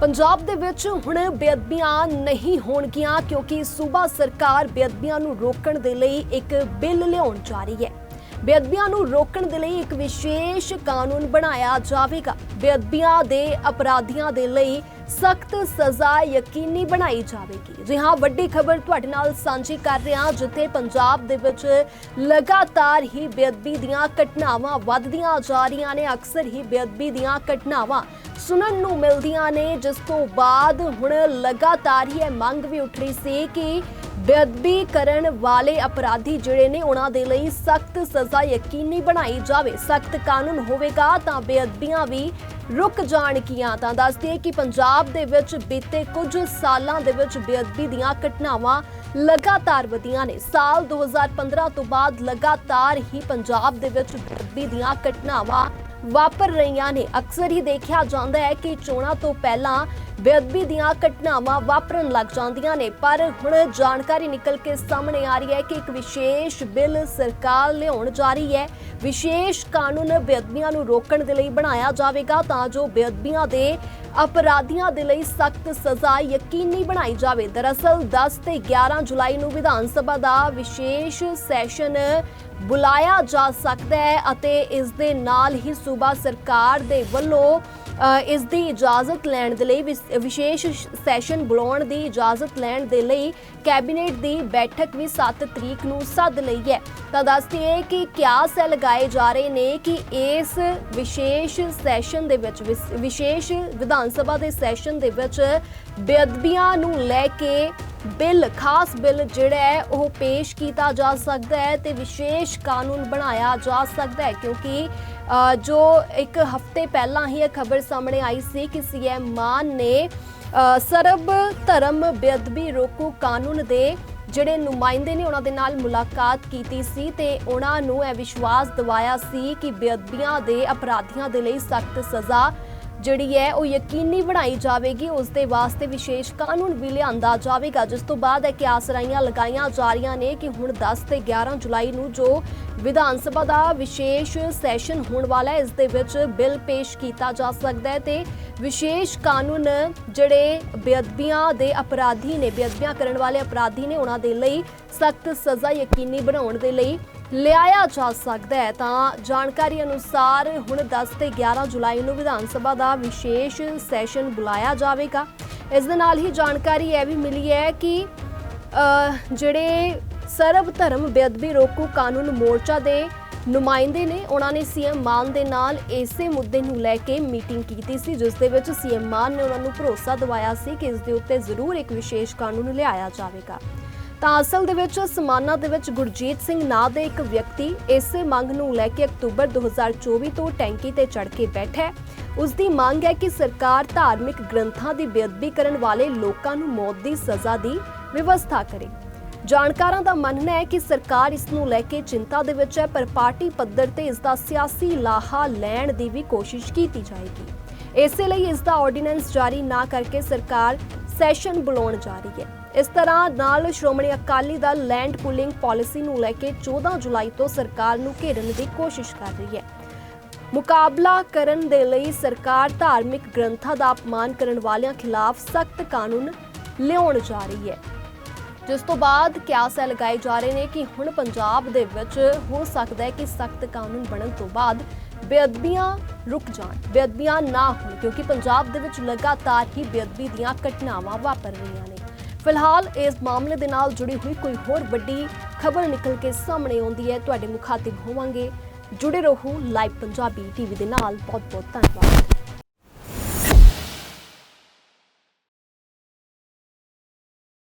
ਪੰਜਾਬ ਦੇ ਵਿੱਚ ਹੁਣ ਬੇਅਦਬੀਆਂ ਨਹੀਂ ਹੋਣਗੀਆਂ ਕਿਉਂਕਿ ਸੂਬਾ ਸਰਕਾਰ ਬੇਅਦਬੀਆਂ ਨੂੰ ਰੋਕਣ ਦੇ ਲਈ ਇੱਕ ਬਿੱਲ ਲਿਆਉਣ ਜਾ ਰਹੀ ਹੈ। ਬੇਅਦਬੀਆਂ ਨੂੰ ਰੋਕਣ ਦੇ ਲਈ ਇੱਕ ਵਿਸ਼ੇਸ਼ ਕਾਨੂੰਨ ਬਣਾਇਆ ਜਾਵੇਗਾ। ਬੇਅਦਬੀਆਂ ਦੇ ਅਪਰਾਧੀਆਂ ਦੇ ਲਈ ਸਖਤ ਸਜ਼ਾ ਯਕੀਨੀ ਬਣਾਈ ਜਾਵੇਗੀ। ਜੀ ਹਾਂ, ਵੱਡੀ ਖਬਰ ਤੁਹਾਡੇ ਨਾਲ ਸਾਂਝੀ ਕਰ ਰਹੇ ਹਾਂ, ਜਿੱਥੇ ਪੰਜਾਬ ਦੇ ਵਿੱਚ ਲਗਾਤਾਰ ਹੀ ਬੇਅਦਬੀ ਦੀਆਂ ਘਟਨਾਵਾਂ ਵੱਧਦੀਆਂ ਜਾ ਰਹੀਆਂ ਨੇ। ਅਕਸਰ ਹੀ ਬੇਅਦਬੀ ਦੀਆਂ ਘਟਨਾਵਾਂ ਸੁਣਨ ਨੂੰ ਮਿਲਦੀਆਂ ਨੇ, ਜਿਸ ਤੋਂ ਬਾਅਦ ਹੁਣ ਲਗਾਤਾਰ ਹੀ ਇਹ ਮੰਗ ਵੀ ਉੱਠ ਰਹੀ ਸੀ ਕਿ ਬੇਅਦਬੀ ਕਰਨ ਵਾਲੇ ਅਪਰਾਧੀ ਜਿਹੜੇ ਨੇ, ਉਹਨਾਂ ਦੇ ਲਈ ਸਖਤ ਸਜ਼ਾ ਯਕੀਨੀ ਬਣਾਈ ਜਾਵੇ। ਸਖਤ ਕਾਨੂੰਨ ਹੋਵੇਗਾ ਤਾਂ ਬੇਅਦਬੀਆਂ ਵੀ ਰੁਕ ਜਾਣਗੀਆਂ। ਤਾਂ ਦੱਸਦੇ ਕਿ ਪੰਜਾਬ ਦੇ ਵਿੱਚ ਬੀਤੇ ਕੁਝ ਸਾਲਾਂ ਦੇ ਵਿੱਚ ਬੇਅਦਬੀ ਦੀਆਂ ਘਟਨਾਵਾਂ ਲਗਾਤਾਰ ਵਧੀਆਂ ਨੇ। ਸਾਲ 2015 ਤੋਂ ਬਾਅਦ ਲਗਾਤਾਰ ਹੀ ਪੰਜਾਬ ਦੇ ਵਿੱਚ ਬੇਅਦਬੀ ਦੀਆਂ ਘਟਨਾਵਾਂ ਵਾਪਰ ਰਹੀਆਂ ਨੇ। ਅਕਸਰ ਹੀ ਦੇਖਿਆ ਜਾਂਦਾ ਹੈ ਕਿ ਚੋਣਾਂ ਤੋਂ ਪਹਿਲਾਂ ਬੇਅਦਬੀ ਦੀਆਂ ਘਟਨਾਵਾਂ ਵਾਪਰਨ ਲੱਗ ਜਾਂਦੀਆਂ ਨੇ। ਪਰ ਹੁਣ ਜਾਣਕਾਰੀ ਨਿਕਲ ਕੇ ਸਾਹਮਣੇ ਆ ਰਹੀ ਹੈ ਕਿ ਇੱਕ ਵਿਸ਼ੇਸ਼ ਬਿੱਲ ਸਰਕਾਰ ਲਿਆਉਣ ਜਾ ਰਹੀ ਹੈ। ਵਿਸ਼ੇਸ਼ ਕਾਨੂੰਨ ਬੇਅਦਬੀਆਂ ਨੂੰ ਰੋਕਣ ਦੇ ਲਈ ਬਣਾਇਆ ਜਾਵੇਗਾ ਤਾਂ ਜੋ ਬੇਅਦਬੀਆਂ ਦੇ ਅਪਰਾਧੀਆਂ ਦੇ ਲਈ ਸਖਤ ਸਜ਼ਾ ਯਕੀਨੀ ਬਣਾਈ ਜਾਵੇ। ਦਰਅਸਲ 10 ਤੇ 11 ਜੁਲਾਈ ਨੂੰ ਵਿਧਾਨ ਸਭਾ ਦਾ ਵਿਸ਼ੇਸ਼ ਸੈਸ਼ਨ ਬੁਲਾਇਆ ਜਾ ਸਕਦਾ ਹੈ ਅਤੇ ਇਸ ਦੇ ਨਾਲ ਹੀ ਸੂਬਾ ਸਰਕਾਰ ਦੇ ਵੱਲੋਂ ਇਸ ਦੀ ਇਜਾਜ਼ਤ ਲੈਣ ਦੇ ਲਈ ਵਿਸ- ਵਿਸ਼ੇਸ਼ ਸੈਸ਼ਨ ਬੁਲਾਉਣ ਦੀ ਇਜਾਜ਼ਤ ਲੈਣ ਦੇ ਲਈ ਕੈਬਨਿਟ ਦੀ ਬੈਠਕ ਵੀ 7 ਤਰੀਕ ਨੂੰ ਸੱਦ ਲਈ ਹੈ। ਤਾਂ ਦੱਸਦੀ ਹੈ ਕਿ ਕਿਆਸ ਲਗਾਏ ਜਾ ਰਹੇ ਨੇ ਕਿ ਇਸ ਵਿਸ਼ੇਸ਼ ਸੈਸ਼ਨ ਦੇ ਵਿੱਚ, ਵਿਸ- ਵਿਸ਼ੇਸ਼ ਵਿਧਾਨ ਸਭਾ ਦੇ ਸੈਸ਼ਨ ਦੇ ਵਿੱਚ ਬੇਅਦਬੀਆਂ ਨੂੰ ਲੈ ਕੇ ਬਿੱਲ, ਖਾਸ ਬਿੱਲ ਜਿਹੜਾ ਹੈ, ਉਹ ਪੇਸ਼ ਕੀਤਾ ਜਾ ਸਕਦਾ ਹੈ ਤੇ ਵਿਸ਼ੇਸ਼ ਕਾਨੂੰਨ ਬਣਾਇਆ ਜਾ ਸਕਦਾ ਹੈ ਕਿਉਂਕਿ ਜੋ ਇੱਕ ਹਫ਼ਤੇ ਪਹਿਲਾਂ ਹੀ ਇਹ ਖਬਰ ਸਾਹਮਣੇ ਆਈ ਸੀ ਕਿ ਸੀਐਮ ਮਾਨ ਨੇ ਸਰਬ ਧਰਮ ਬੇਅਦਬੀ ਰੋਕੂ ਕਾਨੂੰਨ ਦੇ ਜਿਹੜੇ ਨੁਮਾਇੰਦੇ ਨੇ ਉਹਨਾਂ ਦੇ ਨਾਲ ਮੁਲਾਕਾਤ ਕੀਤੀ ਸੀ ਤੇ ਉਹਨਾਂ ਨੂੰ ਇਹ ਵਿਸ਼ਵਾਸ ਦਿਵਾਇਆ ਸੀ ਕਿ ਬੇਅਦਬੀਆਂ ਦੇ ਅਪਰਾਧੀਆਂ ਦੇ ਲਈ ਸਖਤ ਸਜ਼ਾ ਜਿਹੜੀ ਹੈ ਉਹ ਯਕੀਨੀ ਬਣਾਈ ਜਾਵੇਗੀ, ਉਸ ਦੇ ਵਾਸਤੇ ਵਿਸ਼ੇਸ਼ ਕਾਨੂੰਨ ਵੀ ਲਿਆਂਦਾ ਜਾਵੇਗਾ, ਜਿਸ ਤੋਂ ਬਾਅਦ ਇਹ ਕਿ ਆਸਰਾਈਆਂ ਲਗਾਈਆਂ ਜਾ ਰਹੀਆਂ ਨੇ ਕਿ ਹੁਣ 10 ਤੇ 11 ਜੁਲਾਈ ਨੂੰ ਜੋ ਵਿਧਾਨ ਸਭਾ ਦਾ ਵਿਸ਼ੇਸ਼ ਸੈਸ਼ਨ ਹੋਣ ਵਾਲਾ ਹੈ, ਇਸ ਦੇ ਵਿੱਚ ਬਿੱਲ ਪੇਸ਼ ਕੀਤਾ ਜਾ ਸਕਦਾ ਹੈ ਤੇ ਵਿਸ਼ੇਸ਼ ਕਾਨੂੰਨ ਜਿਹੜੇ ਬੇਅਦਬੀਆਂ ਦੇ ਅਪਰਾਧੀ ਨੇ, ਬੇਅਦਬੀਆਂ ਕਰਨ ਵਾਲੇ ਅਪਰਾਧੀ ਨੇ, ਉਹਨਾਂ ਦੇ ਲਈ ਸਖਤ ਸਜ਼ਾ ਯਕੀਨੀ ਬਣਾਉਣ ਦੇ ਲਈ ਲਿਆਇਆ ਜਾ ਸਕਦਾ ਹੈ, ਤਾਂ ਜਾਣਕਾਰੀ ਅਨੁਸਾਰ ਹੁਣ 10 ਤੇ 11 ਜੁਲਾਈ ਨੂੰ ਵਿਧਾਨ ਸਭਾ ਦਾ ਵਿਸ਼ੇਸ਼ ਸੈਸ਼ਨ ਬੁਲਾਇਆ ਜਾਵੇਗਾ। ਇਸ ਦੇ ਨਾਲ ਹੀ ਜਾਣਕਾਰੀ ਇਹ ਵੀ ਮਿਲੀ ਹੈ ਕਿ ਜਿਹੜੇ ਸਰਬ ਧਰਮ ਬੇਅਦਬੀ ਰੋਕੂ ਕਾਨੂੰਨ ਮੋਰਚਾ ਦੇ ਨੁਮਾਇੰਦੇ ਨੇ, ਉਹਨਾਂ ਨੇ ਸੀਐਮ ਮਾਨ ਦੇ ਨਾਲ ਇਸੇ ਮੁੱਦੇ ਨੂੰ ਲੈ ਕੇ ਮੀਟਿੰਗ ਕੀਤੀ ਸੀ, ਜਿਸ ਦੇ ਵਿੱਚ ਸੀਐਮ ਮਾਨ ਨੇ ਉਹਨਾਂ ਨੂੰ ਭਰੋਸਾ ਦਿਵਾਇਆ ਸੀ ਕਿ ਇਸ ਦੇ ਉੱਤੇ ਜ਼ਰੂਰ ਇੱਕ ਵਿਸ਼ੇਸ਼ ਕਾਨੂੰਨ ਲਿਆਇਆ ਜਾਵੇਗਾ। ਤਾਂ ਅਸਲ ਦੇ ਵਿੱਚ ਸਮਾਨਾ ਦੇ ਵਿੱਚ ਗੁਰਜੀਤ ਸਿੰਘ ਨਾਂ ਦੇ ਇੱਕ ਵਿਅਕਤੀ ਇਸੇ ਮੰਗ ਨੂੰ ਲੈ ਕੇ ਅਕਤੂਬਰ 2024 ਤੋਂ ਟੈਂਕੀ ਤੇ ਚੜ੍ਹ ਕੇ ਬੈਠਾ ਹੈ। ਉਸ ਦੀ ਮੰਗ ਹੈ ਕਿ ਸਰਕਾਰ ਧਾਰਮਿਕ ਗ੍ਰੰਥਾਂ ਦੀ ਬੇਅਦਬੀ ਕਰਨ ਵਾਲੇ ਲੋਕਾਂ ਨੂੰ ਮੌਤ ਦੀ ਸਜ਼ਾ ਦੀ ਵਿਵਸਥਾ ਕਰੇ। ਜਾਣਕਾਰਾਂ ਦਾ ਮੰਨਣਾ ਹੈ ਕਿ ਸਰਕਾਰ ਇਸ ਨੂੰ ਲੈ ਕੇ ਚਿੰਤਾ ਦੇ ਵਿੱਚ ਹੈ, ਪਰ ਪਾਰਟੀ ਪੱਧਰ ਤੇ ਇਸ ਦਾ ਸਿਆਸੀ ਲਾਹਾ ਲੈਣ ਦੀ ਵੀ ਕੋਸ਼ਿਸ਼ ਕੀਤੀ ਜਾਏਗੀ। ਇਸੇ ਲਈ ਇਸ ਦਾ ਆਰਡੀਨੈਂਸ ਜਾਰੀ ਨਾ ਕਰਕੇ ਸਰਕਾਰ ਸੈਸ਼ਨ ਬੁਲਾਉਣ ਜਾ ਰਹੀ ਹੈ। ਇਸ ਤਰ੍ਹਾਂ ਨਾਲ Shiromani Akali Dal land pooling policy ਨੂੰ ਲੈ ਕੇ 14 ਜੁਲਾਈ ਤੋਂ ਸਰਕਾਰ ਨੂੰ ਘੇਰਨ ਦੀ ਕੋਸ਼ਿਸ਼ ਕਰ ਰਹੀ ਹੈ। ਮੁਕਾਬਲਾ ਕਰਨ ਦੇ ਲਈ ਸਰਕਾਰ ਧਾਰਮਿਕ ਗ੍ਰੰਥਾਂ ਦਾ ਅਪਮਾਨ ਕਰਨ ਵਾਲਿਆਂ ਖਿਲਾਫ ਸਖਤ ਕਾਨੂੰਨ ਲਿਆਉਣ ਜਾ ਰਹੀ ਹੈ। ਜਿਸ ਤੋਂ ਬਾਅਦ ਕਿਆਸ ਇਹ ਲਗਾਏ ਜਾ ਰਹੇ ਨੇ ਕਿ ਹੁਣ ਪੰਜਾਬ ਦੇ ਵਿੱਚ ਹੋ ਸਕਦਾ ਹੈ ਕਿ ਸਖਤ ਕਾਨੂੰਨ ਬਣਨ ਤੋਂ ਬਾਅਦ ਬੇਅਦਬੀਆਂ ਰੁਕ ਜਾਣ, ਬੇਅਦਬੀਆਂ ਨਾ ਹੋਣ, ਕਿਉਂਕਿ ਪੰਜਾਬ ਦੇ ਵਿੱਚ ਲਗਾਤਾਰ ਹੀ ਬੇਅਦਬੀ ਦੀਆਂ ਘਟਨਾਵਾਂ ਵਾਪਰ ਰਹੀਆਂ ਨੇ। ਫਿਲਹਾਲ ਇਸ ਮਾਮਲੇ ਦੇ ਨਾਲ ਜੁੜੀ ਹੋਈ ਕੋਈ ਹੋਰ ਵੱਡੀ ਖਬਰ ਨਿਕਲ ਕੇ ਸਾਹਮਣੇ ਆਉਂਦੀ ਹੈ। ਤੁਹਾਡੇ ਮੁਖਾਤਿਬ ਹੋਵਾਂਗੇ। ਜੁੜੇ ਰਹੋ ਲਾਈਵ ਪੰਜਾਬੀ ਟੀਵੀ ਦੇ ਨਾਲ। ਬਹੁਤ ਬਹੁਤ ਧੰਨਵਾਦ।